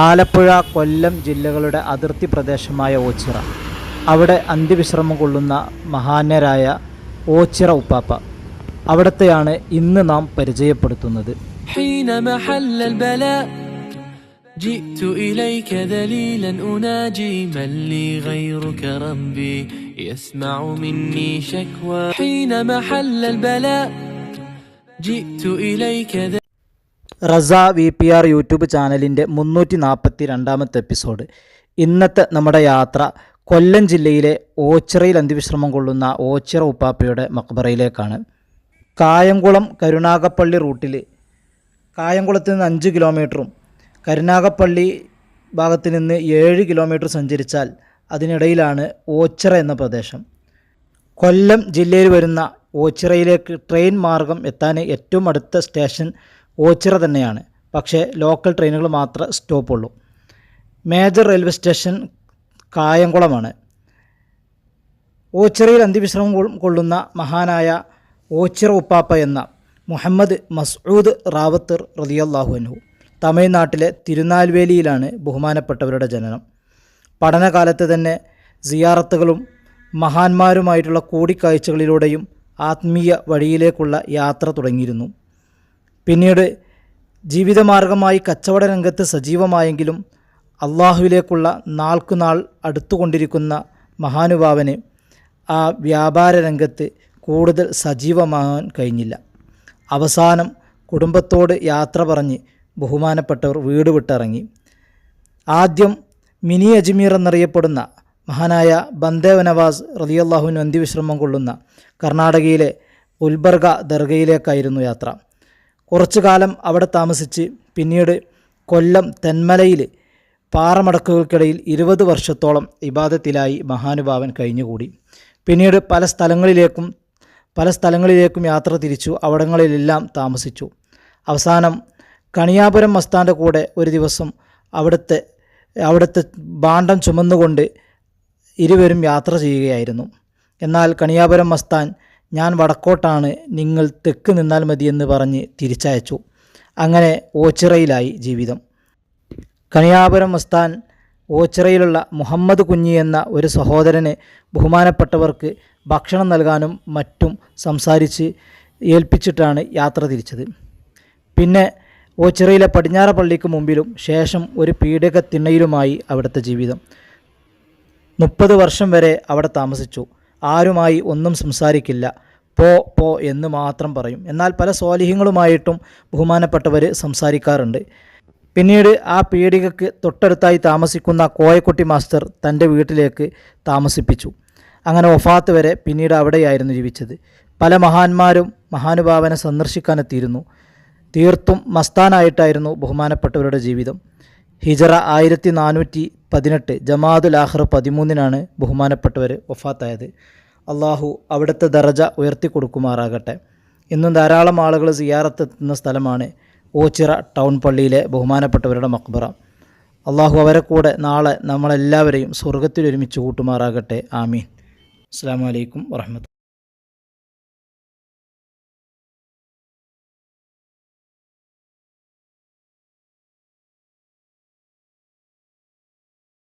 ആലപ്പുഴ കൊല്ലം ജില്ലകളുടെ അതിർത്തി പ്രദേശമായ ഓച്ചിറ അവിടെ അന്ത്യവിശ്രമം കൊള്ളുന്ന മഹാന്യരായ ഓച്ചിറ ഉപ്പാപ്പ അവിടത്തെയാണ് ഇന്ന് നാം പരിചയപ്പെടുത്തുന്നത് حين محل البلاء جئت إليك ذليلا أناجي من لي غيرك ربي يسمع مني شكوى حين محل البلاء جئت إليك ذليلا Rasa V P R YouTube ചാനലിന്റെ മുന്നൂറ്റി നാൽപ്പത്തി രണ്ടാമത്തെ എപ്പിസോഡ്. ഇന്നത്തെ നമ്മുടെ യാത്ര കൊല്ലം ജില്ലയിലെ ഓച്ചിറയിൽ അന്ത്യവിശ്രമം കൊള്ളുന്ന ഓച്ചിറ ഉപ്പാപ്പയുടെ മക്ബറയിലേക്കാണ്. കായംകുളം കരുനാഗപ്പള്ളി റൂട്ടിൽ കായംകുളത്ത് നിന്ന് അഞ്ച് കിലോമീറ്ററും കരുനാഗപ്പള്ളി ഭാഗത്ത് നിന്ന് ഏഴ് കിലോമീറ്റർ സഞ്ചരിച്ചാൽ അതിനിടയിലാണ് ഓച്ചിറ എന്ന പ്രദേശം. കൊല്ലം ജില്ലയിൽ വരുന്ന ഓച്ചിറയിലേക്ക് ട്രെയിൻ മാർഗം എത്താൻ ഏറ്റവും അടുത്ത സ്റ്റേഷൻ ഓച്ചിറ തന്നെയാണ്. പക്ഷേ ലോക്കൽ ട്രെയിനുകൾ മാത്രമേ സ്റ്റോപ്പുള്ളൂ മേജർ റെയിൽവേ സ്റ്റേഷൻ കായംകുളമാണ്. ഓച്ചിറയിൽ അന്ത്യവിശ്രമം കൊള്ളുന്ന മഹാനായ ഓച്ചിറ ഉപ്പാപ്പ എന്ന മുഹമ്മദ് മസ്ഊദ് റാവത്തർ റതിയല്ലാഹു അൻഹു തമിഴ്നാട്ടിലെ തിരുനാൽവേലിയിലാണ് ബഹുമാനപ്പെട്ടവരുടെ ജനനം. പഠനകാലത്ത് തന്നെ സിയാറത്തുകളും മഹാന്മാരുമായിട്ടുള്ള കൂടിക്കാഴ്ചകളിലൂടെയും ആത്മീയ വഴിയിലേക്കുള്ള യാത്ര തുടങ്ങിയിരുന്നു. പിന്നീട് ജീവിതമാർഗമായി കച്ചവട രംഗത്ത് സജീവമായെങ്കിലും അള്ളാഹുവിലേക്കുള്ള നാൾക്കുനാൾ അടുത്തുകൊണ്ടിരിക്കുന്ന മഹാനുഭാവന് ആ വ്യാപാര രംഗത്ത് കൂടുതൽ സജീവമാകാൻ കഴിഞ്ഞില്ല. അവസാനം കുടുംബത്തോട് യാത്ര പറഞ്ഞ് ബഹുമാനപ്പെട്ടവർ വീട് വിട്ടിറങ്ങി. ആദ്യം മിനി അജ്മീർ എന്നറിയപ്പെടുന്ന മഹാനായ ബന്ദേവ നവാസ് റതിയല്ലാഹുവിന് അന്ത്യവിശ്രമം കൊള്ളുന്ന കർണാടകയിലെ ഉൽബർഗ ദർഗയിലേക്കായിരുന്നു യാത്ര. കുറച്ചു കാലം അവിടെ താമസിച്ച് പിന്നീട് കൊല്ലം തെന്മലയിൽ പാറമടക്കുകൾക്കിടയിൽ ഇരുപത് വർഷത്തോളം ഇബാദത്തിലായി മഹാനുഭാവൻ കഴിഞ്ഞുകൂടി. പിന്നീട് പല സ്ഥലങ്ങളിലേക്കും പല സ്ഥലങ്ങളിലേക്കും യാത്ര തിരിച്ചു അവിടങ്ങളിലെല്ലാം താമസിച്ചു. അവസാനം കണിയാപുരം മസ്താന്റെ കൂടെ ഒരു ദിവസം അവിടുത്തെ അവിടുത്തെ ഭാണ്ഡം ചുമന്നുകൊണ്ട് ഇരുവരും യാത്ര ചെയ്യുകയായിരുന്നു. എന്നാൽ കണിയാപുരം മസ്താൻ ഞാൻ വടക്കോട്ടാണ് നിങ്ങൾ തെക്ക് നിന്നാൽ മതിയെന്ന് പറഞ്ഞ് തിരിച്ചയച്ചു. അങ്ങനെ ഓച്ചിറയിലായി ജീവിതം. കണിയാപുരം മസ്താൻ ഓച്ചിറയിലുള്ള മുഹമ്മദ് കുഞ്ഞി എന്ന ഒരു സഹോദരന് ബഹുമാനപ്പെട്ടവർക്ക് ഭക്ഷണം നൽകാനും മറ്റും സംസാരിച്ച് ഏൽപ്പിച്ചിട്ടാണ് യാത്ര തിരിച്ചത്. പിന്നെ ഓച്ചിറയിലെ പടിഞ്ഞാറ പള്ളിക്ക് മുമ്പിലും ശേഷം ഒരു പീഡക തിണ്ണയിലുമായി അവിടുത്തെ ജീവിതം. മുപ്പത് വർഷം വരെ അവിടെ താമസിച്ചു. ആരുമായി ഒന്നും സംസാരിക്കില്ല. പോ പോ എന്ന് മാത്രം പറയും. എന്നാൽ പല സ്വാലിഹ്യങ്ങളുമായിട്ടും ബഹുമാനപ്പെട്ടവർ സംസാരിക്കാറുണ്ട്. പിന്നീട് ആ പീഡികക്ക് തൊട്ടടുത്തായി താമസിക്കുന്ന കോയക്കുട്ടി മാസ്റ്റർ തന്റെ വീട്ടിലേക്ക് താമസിപ്പിച്ചു. അങ്ങനെ ഒഫാത്ത് വരെ പിന്നീട് അവിടെയായിരുന്നു ജീവിച്ചത്. പല മഹാന്മാരും മഹാനുഭാവനെ സന്ദർശിക്കാനെത്തിയിരുന്നു. തീർത്തും മസ്താനായിട്ടായിരുന്നു ബഹുമാനപ്പെട്ടവരുടെ ജീവിതം. ഹിജറ ആയിരത്തി നാനൂറ്റി പതിനെട്ട് ജമാഅതുൽ ആഖർ പതിമൂന്നിനാണ് ബഹുമാനപ്പെട്ടവർ വഫാത്തായത്. അള്ളാഹു അവിടുത്തെ ദറജ ഉയർത്തി കൊടുക്കുമാറാകട്ടെ ഇന്നും ധാരാളം ആളുകൾ സിയാറത്തെത്തുന്ന സ്ഥലമാണ് ഓച്ചിറ ടൗൺ പള്ളിയിലെ ബഹുമാനപ്പെട്ടവരുടെ മക്ബറ. അള്ളാഹു അവരെ കൂടെ നാളെ നമ്മളെല്ലാവരെയും സ്വർഗത്തിൽ ഒരുമിച്ച് കൂട്ടുമാറാകട്ടെ. ആമീൻ. അസ്സാം വലൈക്കും വർഹമത്ത്